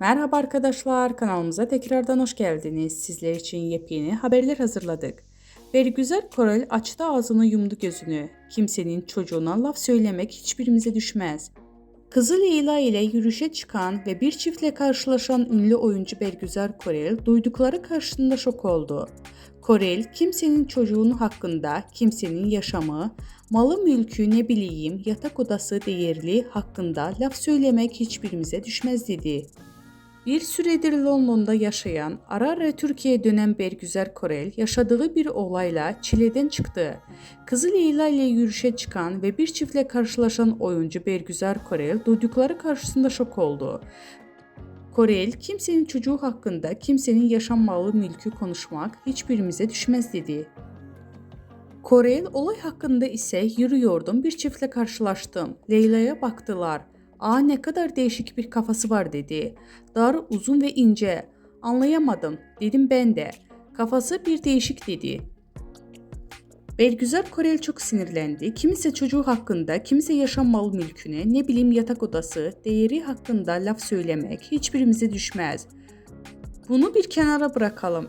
Merhaba arkadaşlar, kanalımıza tekrardan hoş geldiniz. Sizler için yepyeni haberler hazırladık. Bergüzar Korel açtı ağzını yumdu gözünü. Kimsenin çocuğuna laf söylemek hiçbirimize düşmez. Kızı Leyla ile yürüyüşe çıkan ve bir çiftle karşılaşan ünlü oyuncu Bergüzar Korel duydukları karşısında şok oldu. Korel kimsenin çocuğunun hakkında, kimsenin yaşamı, malı mülkü ne bileyim yatak odası değerli hakkında laf söylemek hiçbirimize düşmez dedi. Bir süredir London'da yaşayan, ara ara Türkiye'ye dönen Bergüzar Korel yaşadığı bir olayla çileden çıktı. Kızı Leyla ile yürüyüşe çıkan ve bir çiftle karşılaşan oyuncu Bergüzar Korel duydukları karşısında şok oldu. Korel, kimsenin çocuğu hakkında, kimsenin yaşam malı mülkü konuşmak hiçbirimize düşmez dedi. Korel olay hakkında ise yürüyordum bir çiftle karşılaştım. Leyla'ya baktılar. Aa ne kadar değişik bir kafası var dedi. Dar, uzun ve ince. Anlayamadım. Dedim ben de. Kafası bir değişik dedi. Bergüzar Korel çok sinirlendi. Kimse çocuğu hakkında, kimse yaşam mal mülküne, ne bileyim yatak odası, değeri hakkında laf söylemek hiçbirimize düşmez. Bunu bir kenara bırakalım.